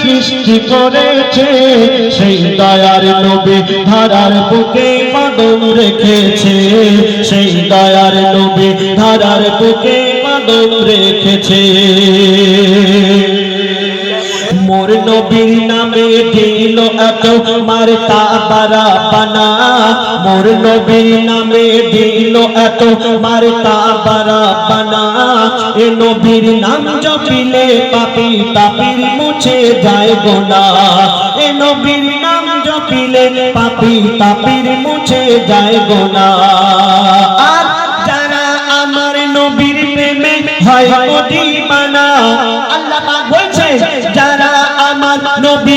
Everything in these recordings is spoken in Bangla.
সৃষ্টি করেছে, সেই দয়ার নবী ধারার বুকে কদম রেখেছে। সেই দয়ার নবী ধারার বুকে কদম রেখেছে। মোর নবীর নামে দিল এত মারতা বারা বানা। মোর নবীর নামে দিল এত মারতা বারা বানা। এ নবীর নাম জপিলে পাপি, পাপির মুছে যায় গোনা। এ নবীর নাম জপিলে পাপি, পাপির মুছে যায় গোনা।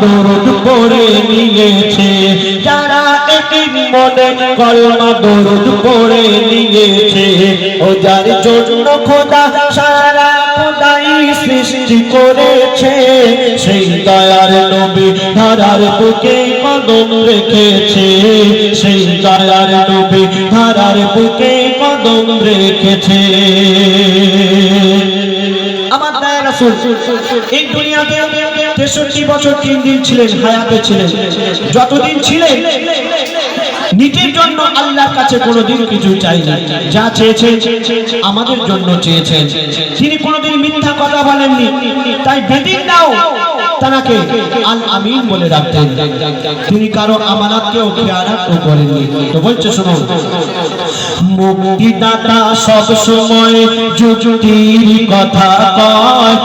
দরুদ পড়ে নিয়েছে। যারা একই মনে কলমা দরুদ পড়ে নিয়েছে, ও যার জন্য খোদা সারা খোদাই সৃষ্টি করেছে। সেই দয়ার নবী ধারার বুকে কদম রেখেছে। সেই দয়ার নবী ধারার বুকে কদম রেখেছে। আমার দয়া রাসূল, এই দুনিয়াতে তেষট্টি বছর তিন দিন ছিলেন, হায়াতে ছিলেন। যতদিন ছিলেন নিজের জন্য আল্লাহর কাছে কোনোদিন কিছু চাইনি যা চেয়েছেন, আমাদের জন্য চেয়েছেন। তিনি কোনোদিন মিথ্যা কথা বলেননি। তাই বেদিন দাও তাকে আল আমিন বলে রাখতেন তিনি কারও আমানতকেও খেয়ালাতও করেননি। তো বলছে, শোনো। মুক্তিদাতা সব সময় যুক্তির কথা কয়।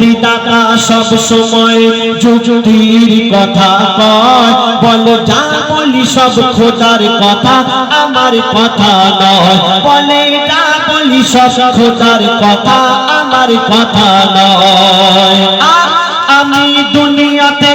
মুক্তিদাতা সব সময় যুক্তির কথা কয়। বল, যা বলি সব খোদার কথা, আমার কথা নয়। বলে, যা বলি সব খোদার কথা, আমার কথা নয়। আমি দুনিয়াতে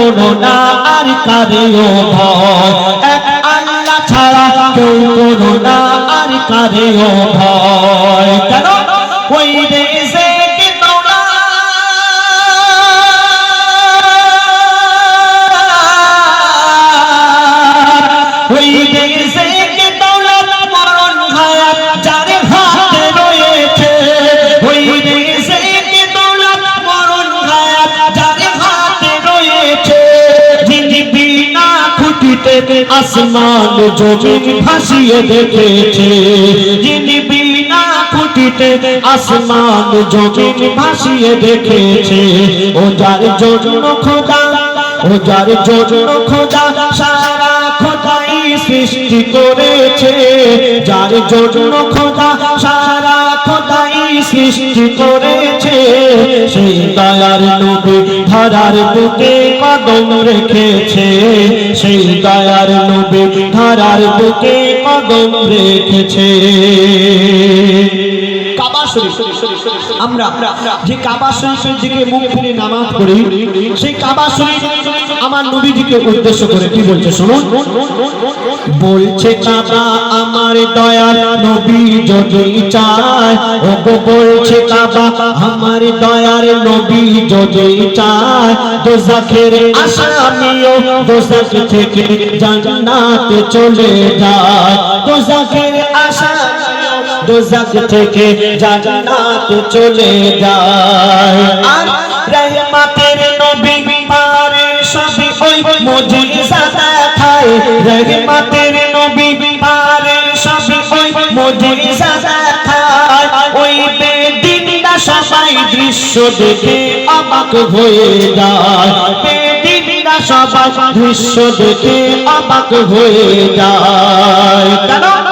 কোনো না আর কারেও ভয়। এক আল্লাহ ছাড়া কেউ কোনো না আর কারেও ভয়। কেন? আসমান জমিন ভাসিয়ে দেখেছে। যিনি বিনা খুঁটিতে আসমান জমিন ভাসিয়ে দেখেছে। ও যার জন্য খোদা, ও যার জন্য খোদা সারা খোদাই সৃষ্টি করেছে। যার জন্য খোদা সারা খোদাই সৃষ্টি করেছে। সেই দয়ার নবী ধারার বুকে কদম রেখেছে, সেই দয়ার নবী ধারার বুকে কদম রেখেছে। আমরা যে কাবা শরীফের দিকে মুখ ফিরে নামাজ পড়ি, সেই কাবা শরীফ আমার নবীজিকে উদ্দেশ্য করে কি বলছে শুনুন? বলছে কাবা আমার দয়ার নবী যদি চায় ও বলছে কাবা আমার দয়ার নবী যদি চায়, দোজাখের আসামিও দোজাখ থেকে জান্নাতে চলে যায়। দোজাখের আসামিও দোজাখ থেকে জান্নাতে চলে যায়। আর রহমাতের রহমাতের নবী পারে সবই ওই মুজিজা দেখায় ওই বেদিনটা সবাই দৃশ্য দেখে অবাক হয়ে যায়। বেদিনটা সবাই দৃশ্য দেখে অবাক হয়ে যায়।